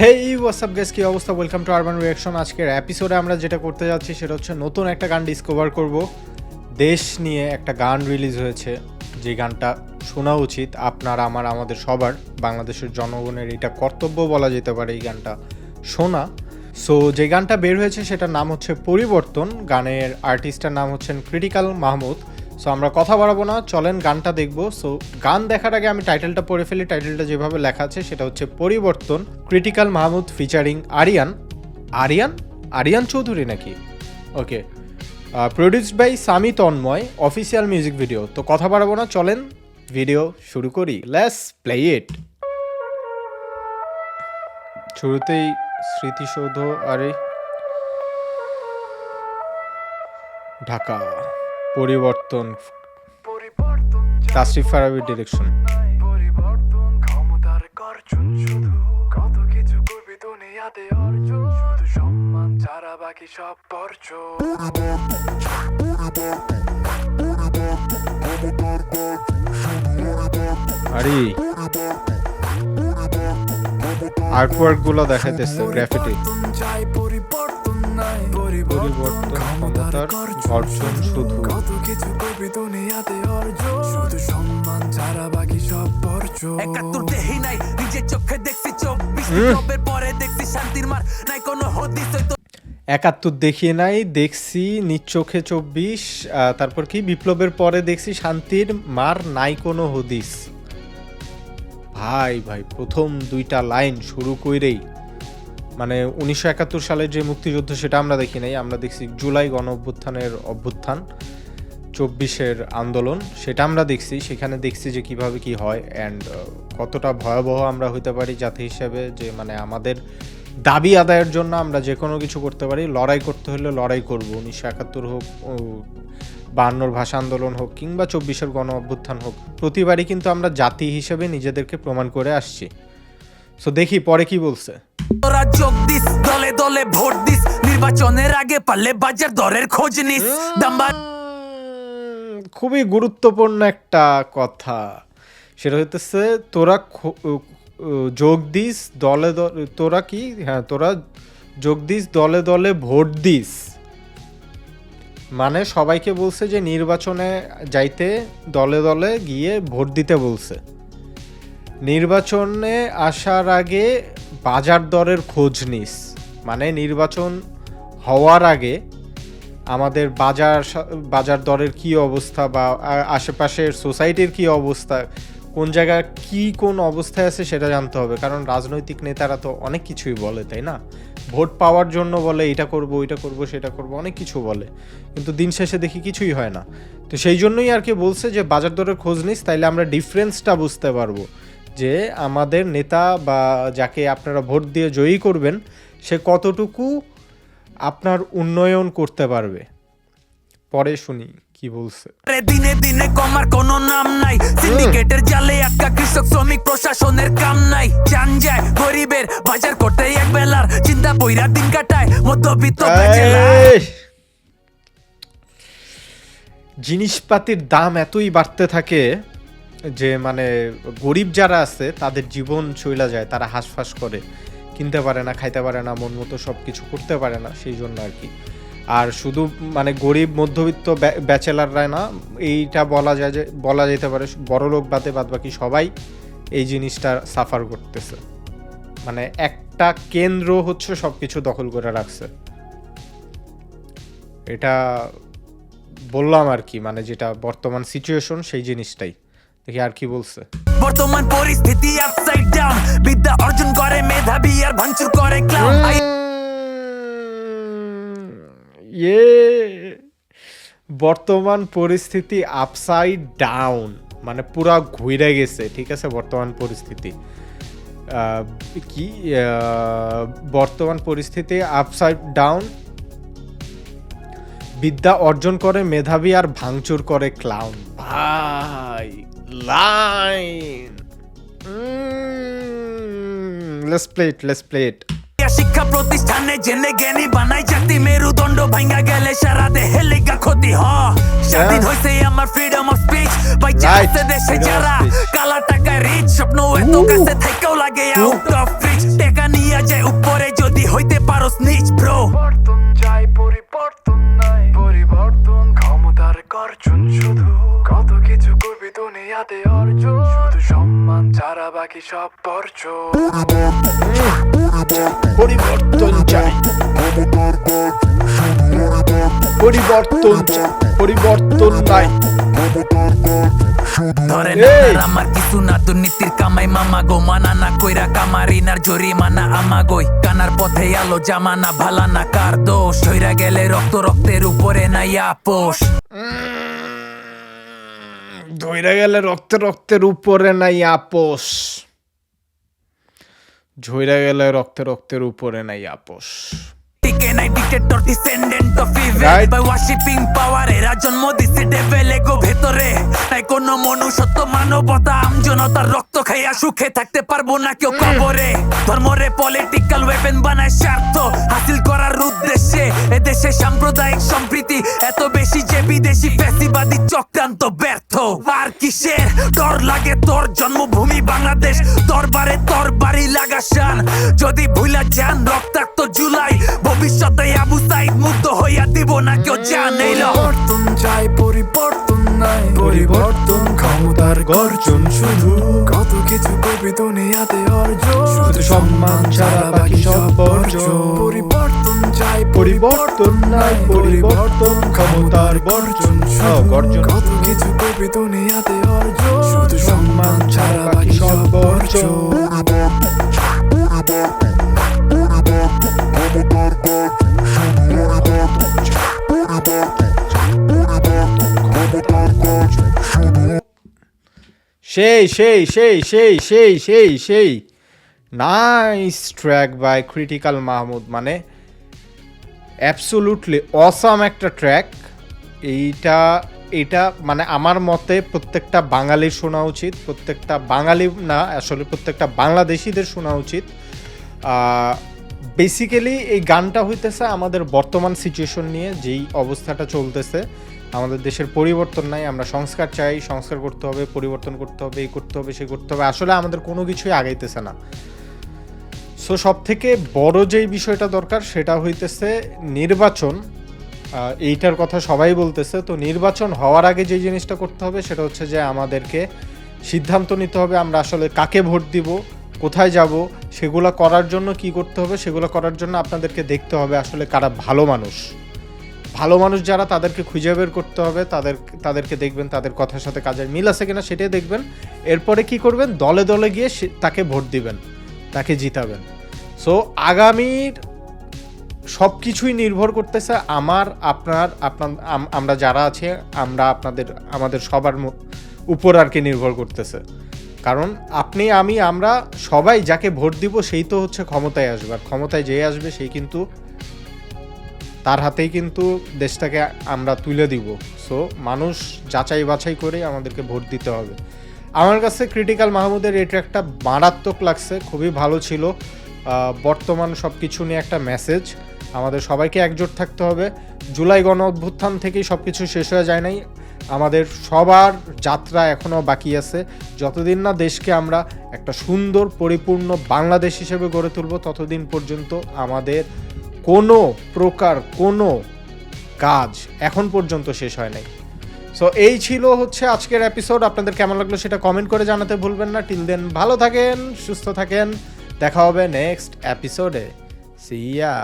হেই WhatsApp guess কী অবস্থা? Welcome to urban reaction আজকের এপিসোডে আমরা যেটা করতে যাচ্ছি, সেটা হচ্ছে নতুন একটা গান ডিসকভার করব। দেশ নিয়ে একটা গান রিলিজ হয়েছে। যে গানটা শোনা উচিত, আপনার, আমার, আমাদের সবার, বাংলাদেশের জনগণের এটা কর্তব্য বলা যেতে পারে এই গানটা শোনা। সো যে গানটা বের হয়েছে, সেটার নাম হচ্ছে পরিবর্তন। গানের আর্টিস্টের নাম হচ্ছেন ক্রিটিক্যাল মাহমুদ সো আমরা কথা বাড়াবো না, চলেন গানটা দেখব। সো গান দেখার আগে আমি টাইটেলটা পড়ে ফেলি। টাইটেলটা যেভাবে লেখা আছে, সেটা হচ্ছে পরিবর্তন ক্রিটিক্যাল মাহমুদ ফিচারিং আরিয়ান আরিয়ান আরিয়ান চৌধুরী নাকি? Okay produced by Sami Tanmoy official music video তো কথা বাড়াবো না, চলেন ভিডিও শুরু করি। লেস প্লে ইট শুরুতেই স্মৃতিসৌধ, আরে, ঢাকা। পরিবর্তন। তাসরিফ ফারাবির ডিরেকশন পরিবর্তন ক্ষমতার গর্জন শুধু। কত কিছু করবি দুনিয়াতে অর্জন। শুধু সম্মান ছাড়া বাকি সব বর্জন। আরে। আর্টওয়ার্কগুলো দেখাইতেছে গ্রাফিটি নাই। পরিবর্তন পরিবর্তন ক্ষমতার ক্ষমতার গর্জন গর্জন শুধু। কত কিছু করবি দুনিয়াতে অর্জন। শুধু সম্মান ছাড়া বাকি সব বর্জন। একাত্তর দেহি নাই নিজের চোখে দেখছি চব্বিশ নবের পরে দেখছি শান্তির মার। নাই কোনো হদিস একাত্তর দেখিয়ে নাই দেখছি নিজ চোখে চব্বিশ তারপর কি? বিপ্লবের পরে দেখছি শান্তির মার নাই কোনো হদিস। ভাই ভাই প্রথম দুইটা লাইন শুরু কইরেই মানে উনিশশো একাত্তর সালের যে মুক্তিযুদ্ধ, সেটা আমরা দেখি নাই। আমরা দেখছি জুলাই গণ অভ্যুত্থানের অভ্যুত্থান, চব্বিশের আন্দোলন, সেটা আমরা দেখছি। সেখানে দেখছি যে কীভাবে কি হয় অ্যান্ড কতটা ভয়াবহ আমরা হইতে পারি জাতি হিসেবে, যে মানে আমাদের দাবি আদায়ের জন্য আমরা যে কোনো কিছু করতে পারি। লড়াই করতে হলে লড়াই করব, উনিশশো একাত্তর হোক বায়ান্নর ভাষা আন্দোলন হোক, কিংবা চব্বিশের গণ অভ্যুত্থান হোক, প্রতিবারই কিন্তু আমরা জাতি হিসেবে নিজেদেরকে প্রমাণ করে আসছি। সো দেখি পরে কি বলছে। তোরা যোগ দিস দলে দলে ভোট দিস নির্বাচনের আগে পারলে বাজার দরের খোঁজ নিস। দাম্বা উম, খুবই গুরুত্বপূর্ণ একটা কথা। সেটা হইতেছে তোরা যোগ দিস দলে দলে তোরা কি? হ্যাঁ তোরা যোগ দিস দলে দলে ভোট দিস। মানে সবাইকে বলছে যে নির্বাচনে যাইতে দলে দলে গিয়ে ভোট দিতে বলছে। নির্বাচনে আসার আগে বাজার দরের খোঁজ নিস। মানে নির্বাচন হওয়ার আগে আমাদের বাজার বাজার দরের কি অবস্থা বা আশেপাশের সোসাইটির কি অবস্থা, কোন জায়গায় কি কোন অবস্থায় আছে সেটা জানতে হবে। কারণ রাজনৈতিক নেতারা তো অনেক কিছুই বলে, তাই না? ভোট পাওয়ার জন্য বলে এটা করব, ওইটা করব, সেটা করব, অনেক কিছু বলে। কিন্তু দিন শেষে দেখি কিছুই হয় না। তো সেই জন্যই আর কি বলছে যে, বাজার দরের খোঁজ নিস, তাইলে আমরা ডিফারেন্সটা বুঝতে পারব। যে আমাদের নেতা বা যাকে আপনারা ভোট দিয়ে জয়ী করবেন সে কতটুকু আপনার উন্নয়ন করতে পারবে? পরে শুনি কি বলছে। দিনে দিনে কমার কোনো নাম নাই। সিন্ডিকেটের জালে একা কৃষক শ্রমিক প্রশাসনের কাম নাই। চান যায় গরিবের বাজার করতে এক বেলার। চিন্তা বইরা দিন কাটায় মধ্যবিত্ত জিনিসপাতির দাম এতই বাড়তে থাকে যে মানে গরিব যারা আছে, তাদের জীবন চইলা যায়, তারা হাঁসফাঁস করে। কিনতে পারে না, খাইতে পারে না, মন মতো সব কিছু করতে পারে না, সেই জন্য আর কি। আর শুধু মানে গরিব মধ্যবিত্ত ব্যাচেলাররা না, এইটা বলা যায় যে, বলা যেতে পারে বড় লোক বাদে বাদ বাকি সবাই এই জিনিসটা সাফার করতেছে। মানে একটা কেন্দ্র হচ্ছে সব কিছু দখল করে রাখছে। এটা বললাম আর কি মানে যেটা বর্তমান সিচুয়েশন সেই জিনিসটাই। দেখি আর কি বলছে? বর্তমান পরিস্থিতি আপসাইড ডাউন বিদ্যা অর্জন করে মেধাবী আর ভাঙচুর করে ক্লাউন ইয়ে বর্তমান পরিস্থিতি আপসাইড ডাউন মানে পুরা ঘুরে গেছে ঠিক আছে? বর্তমান পরিস্থিতি। আহ, কি বর্তমান পরিস্থিতি আপসাইড ডাউন বিদ্যা অর্জন করে মেধাবী আর ভাঙচুর করে ক্লাউন ভাই line let's play it let's play it শিক্ষা প্রতিষ্ঠানে জেনে জ্ঞানী বানাই জাতি মেরুদণ্ড ভাঙ্গা গেলে সারা দেহে লেগা ক্ষতি হ স্বাধীন হইছে আমার ফ্রিডম অফ স্পিচ ভাই Right, চাইছে দেশে যারা কালা টাকায় রিচ স্বপ্ন এত কাছে থেকেও লাগে আউট অফ রিচ টাকা নিয়ে যায় উপরে যদি হইতে পারো স্নিচ ব্রো পরিবর্তন নাই পরিবর্তন ক্ষমতার গর্জন শুধু দুনিয়াতে অর্জন। শুধু সম্মান ছাড়া বাকি সব বর্জন পরিবর্তন চাই। পরিবর্তন পরিবর্তন নাই। ধরে আমার কিছু না দুর্নীতির কামাই মামা গো মানা না কইরা কামারিনার জরিমানা আমা গই। কানার পথে আলো জামানা ভালা না কার দোষ। হইরা গেলে রক্ত রক্তের উপরে নাই আপোষ। ধইরা গেলে রক্তে রক্তের উপরে নাই আপোষ। ঝইরা গেলে রক্তে রক্তের উপরে নাই আপোষ। টিকে নাই dictator descendant of evil Right. By worshipping power এরা জন্ম দিছে ডেভেল এগো ভেতরে। তাই কোন মনুষ্যত্ব মানবতা আমজনতার রক্ত খাইয়া সুখে থাকতে পারব না কেউ কবরে। ধর্মরে পলিটিক্যাল ওয়েপেন বানায় স্বার্থ হাসিল করার উদ্দেশ্যে। এদেশে সাম্প্রদায়িক সম্প্রীতি এত বেশি যে বিদেশি ফ্যাসিবাদী চক্রান্ত ব্যর্থ। আর কিসের? ডর লাগে তোর জন্মভূমি বাংলাদেশ দরবারে তোর বাড়ি লাগা শান। যদি ভুলা যান রক্তাক্ত জুলাই ভবিষ্যতে আবু সাইদ মুক্ত হইয়া দিব না কেউ জানাইল পরিবর্তন চাই পরিবর্তন নাই। পরিবর্তন ক্ষমতার গর্জন শুধু। কত কিছু করবি দুনিয়াতে অর্জন। শুধু সম্মান ছাড়া বাকি সব বর্জন। পরিবর্তন চাই পরিবর্তন নাই পরিবর্তন ক্ষমতার বর্জন গর্জন কত কিছু করবি দুনিয়াতে অর্জন। শুধু সম্মান ছাড়া বাকি সব বর্জন। সেই সেই সেই সেই সেই সেই সেই। Nice track by Critical Mahmud মানে অ্যাবসোলুটলি অসাম একটা ট্র্যাক এইটা, এটা মানে আমার মতে প্রত্যেকটা বাঙালির শোনা উচিত, প্রত্যেকটা বাঙালি না, আসলে প্রত্যেকটা বাংলাদেশিদের শোনা উচিত। বেসিক্যালি এই গানটা হইতেছে আমাদের বর্তমান সিচুয়েশন নিয়ে, যেই অবস্থাটা চলতেছে। আমাদের দেশের পরিবর্তন নাই, আমরা সংস্কার চাই, সংস্কার করতে হবে, পরিবর্তন করতে হবে এই করতে হবে, সে করতে হবে। আসলে আমাদের কোনো কিছুই আগাইতেছে না। সো সব থেকে বড় যেই বিষয়টা দরকার, সেটা হইতেছে নির্বাচন। এইটার কথা সবাই বলতেছে। তো নির্বাচন হওয়ার আগে যে জিনিসটা করতে হবে, সেটা হচ্ছে যে আমাদেরকে সিদ্ধান্ত নিতে হবে, আমরা আসলে কাকে ভোট দিব কোথায় যাব, সেগুলো করার জন্য কি করতে হবে, সেগুলো করার জন্য আপনাদেরকে দেখতে হবে আসলে কারা ভালো মানুষ। ভালো মানুষ যারা তাদেরকে খুঁজে বের করতে হবে, তাদের, তাদেরকে দেখবেন, তাদের কথার সাথে কাজের মিল আছে কিনা সেটাই দেখবেন। এরপরে কি করবেন? দলে দলে গিয়ে তাকে ভোট দিবেন, তাকে জিতাবেন। সো আগামীর সব কিছুই নির্ভর করতেছে আমার, আপনার আপনার আমরা যারা আছে, আমরা আপনাদের, আমাদের সবার উপর আর কি নির্ভর করতেছে। কারণ আপনি, আমি, আমরা সবাই যাকে ভোট দিব সেই তো হচ্ছে ক্ষমতায় আসবে। আর ক্ষমতায় যে আসবে সেই কিন্তু তার হাতেই কিন্তু দেশটাকে আমরা তুলে দিব। সো মানুষ যাচাই বাছাই করে আমাদেরকে ভোট দিতে হবে। আমার কাছে ক্রিটিক্যাল মাহমুদের এই ট্র্যাকটা মারাত্মক লাগছে, খুবই ভালো ছিল। বর্তমান সব কিছু নিয়ে একটা মেসেজ আমাদের সবাইকে একজোট থাকতে হবে। জুলাই গণ অভ্যুত্থান থেকেই সব কিছু শেষ হয়ে যায় নাই। আমাদের সবার যাত্রা এখনও বাকি আছে। যতদিন না দেশকে আমরা একটা সুন্দর, পরিপূর্ণ বাংলাদেশ হিসেবে গড়ে তুলব, ততদিন পর্যন্ত আমাদের কোনো প্রকার, কোনো কাজ এখন পর্যন্ত শেষ হয় নাই। সো এই ছিল হচ্ছে আজকের এপিসোড আপনাদের কেমন লাগল সেটা কমেন্ট করে জানাতে ভুলবেন না। টিল দেন ভালো থাকেন, সুস্থ থাকেন। দেখা হবে নেক্সট এপিসোডে সিয়া